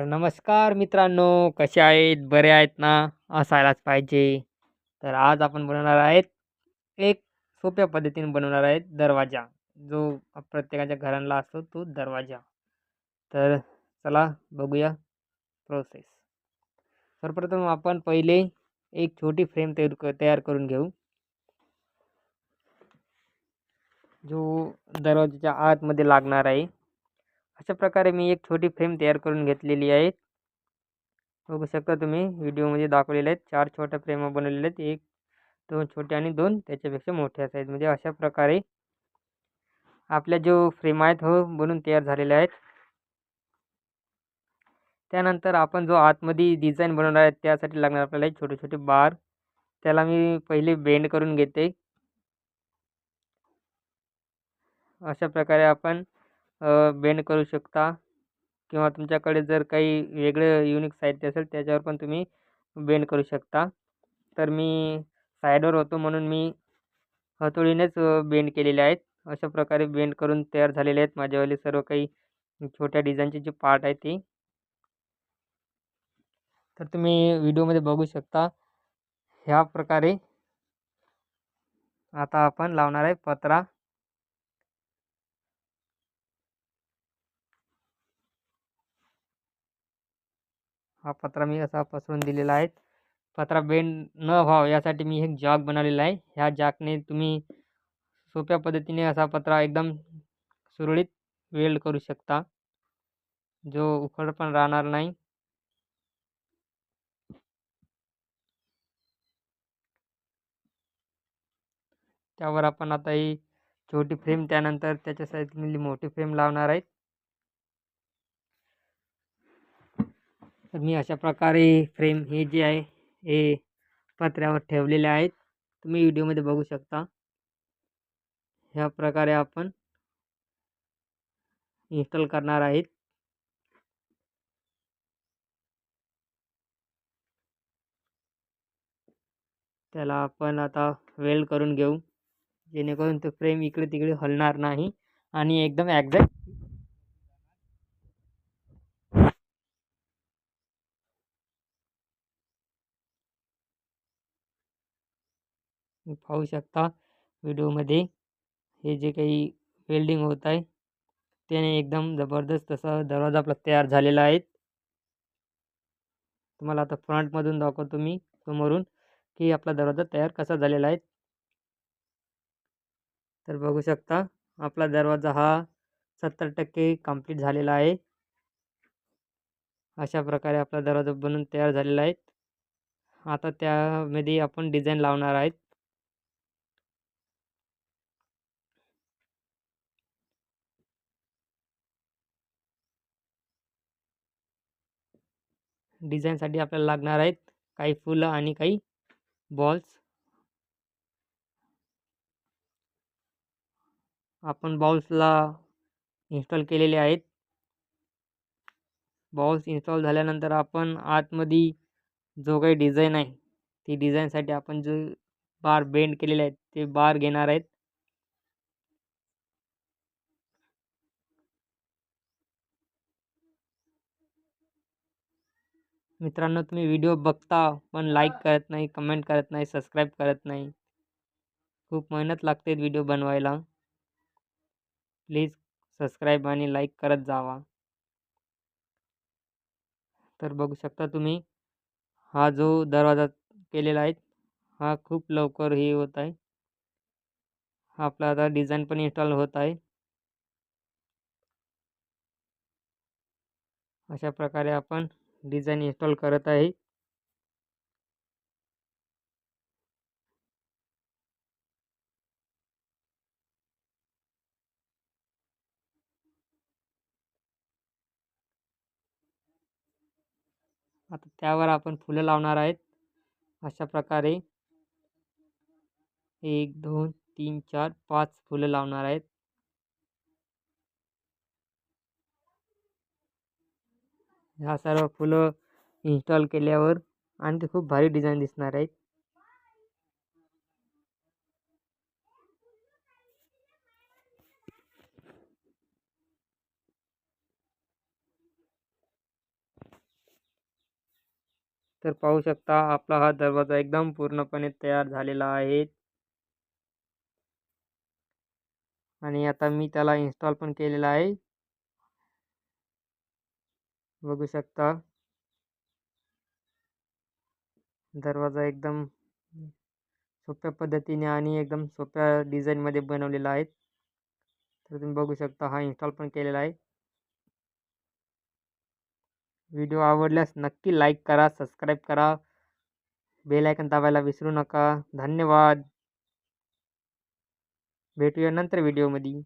तर नमस्कार मित्रांनो कसे आहेत? बरे आहेत ना? असायलाच पाहिजे. तर आज आपण बनवणार आहेत एक सोप्या पद्धतीने बनवणार आहेत दरवाजा. जो प्रत्येकाच्या घरांना असतो तो दरवाजा. तर चला बघूया प्रोसेस सर्वप्रथम आपण पहिले एक छोटी फ्रेम तयार क तयार करून घेऊ. जो दरवाजाच्या आतमध्ये लागणार आहे. अशा प्रकारे मी एक छोटी फ्रेम तयार करून घेतलेली आहे. बघू शकता तुम्ही व्हिडिओमध्ये दाखवलेले आहेत. चार छोट्या फ्रेम बनवलेल्या आहेत. एक दोन छोटे आणि दोन त्याच्यापेक्षा मोठ्या साईजमध्ये म्हणजे अशा प्रकारे आपल्या जो फ्रेम आहेत हो बनून तयार झालेल्या आहेत. त्यानंतर आपण जो आतमध्ये डिझाईन बनवणार आहे त्यासाठी लागणार आपल्याला एक छोटे छोटे बार. त्याला मी पहिले बेंड करून घेते. अशा प्रकारे आपण बेंड करू शकता किंवा तुमच्याकडे जर काही वेगळं युनिक साहित्य असेल त्याच्यावर पण तुम्ही बेंड करू शकता. तर मी साईडवर होतो म्हणून मी हतोळीनेच बेंड केलेले आहेत. अशा प्रकारे बेंड करून तयार झालेले आहेत माझ्यावाले सर्व काही छोट्या डिझाईनचे जे पार्ट आहे ते. तर तुम्ही व्हिडिओमध्ये बघू शकता. ह्या प्रकारे आता आपण लावणार आहे पत्रा. हा पत्रा मी असा पसरून दिलेला आहे. पत्रा बेंड न व्हावं यासाठी मी एक जॉक बनवलेला आहे. ह्या जॉकने तुम्ही सोप्या पद्धतीने असा पत्रा एकदम सुरळीत वेल्ड करू शकता. जो उखड पण राहणार नाही. त्यावर आपण आता ही छोटी फ्रेम त्यानंतर त्याच्या साईडमधली मोठी फ्रेम लावणार आहेत तर मी अशा प्रकारे फ्रेम हे जे आहे हे पत्र्यावर ठेवलेले आहेत. तुम्ही व्हिडिओमध्ये बघू शकता. ह्या प्रकारे आपण इन्स्टॉल करणार आहेत. त्याला आपण आता वेल्ड करून घेऊ. जेणेकरून तो फ्रेम इकडे तिकडे हलणार नाही आणि एकदम ॲक्झॅक्ट पाहू शकता व्हिडिओमध्ये. हे जे काही वेल्डिंग होत आहे त्याने एकदम जबरदस्त तसा दरवाजा आपला तयार झालेला आहे. तुम्हाला आता फ्रंटमधून दाखवतो मी समोरून की आपला दरवाजा तयार कसा झालेला आहे. तर बघू शकता आपला दरवाजा हा सत्तर टक्के कंप्लीट झालेला आहे. अशा प्रकारे आपला दरवाजा बनून तयार झालेला आहे. आता त्यामध्ये आपण डिझाईन लावणार आहेत. डिझाईनसाठी आपल्याला लागणार आहेत काही फुलं आणि काही बॉल्स आपण बॉल्सला इन्स्टॉल केलेले आहेत. बॉल्स इन्स्टॉल झाल्यानंतर आपण आतमध्ये जो काही डिझाईन आहे ती डिझाईनसाठी आपण जो बार बेंड केलेले आहेत ते बार घेणार आहेत. मित्रांनो तुम्ही व्हिडिओ बघता पण लाईक करत नाही कमेंट करत नाही सबस्क्राईब करत नाही. खूप मेहनत लागते व्हिडिओ बनवायला. प्लीज सबस्क्राईब आणि लाईक करत जावा. तर बघू शकता तुम्ही हा जो दरवाजा केलेला आहे हा खूप लवकर हे होत आहे. हा आपला आता डिझाईन पण इन्स्टॉल होत आहे. अशा प्रकारे आपण डिझाईन इन्स्टॉल करत आहे. आता त्यावर आपण फुलं लावणार आहेत. अशा प्रकारे एक दोन तीन चार पाच फुलं लावणार आहेत. ह्या सर्व फुलं इन्स्टॉल केल्यावर आणि ते खूप भारी डिझाईन दिसणार आहेत. तर पाहू शकता आपला हा दरवाजा एकदम पूर्णपणे तयार झालेला आहे. आणि आता मी त्याला इन्स्टॉल पण केलेला आहे. बघू शकता. दरवाजा एकदम सोप्या पद्धतीने आणि एकदम सोप्या डिझाईनमध्ये बनवलेला आहे. तर तुम्ही बघू शकता हा इन्स्टॉल पण केलेला आहे. व्हिडिओ आवडल्यास नक्की लाईक करा सबस्क्राईब करा. बेल आयकन दाबायला विसरू नका. धन्यवाद. भेटूया नंतर व्हिडिओमध्ये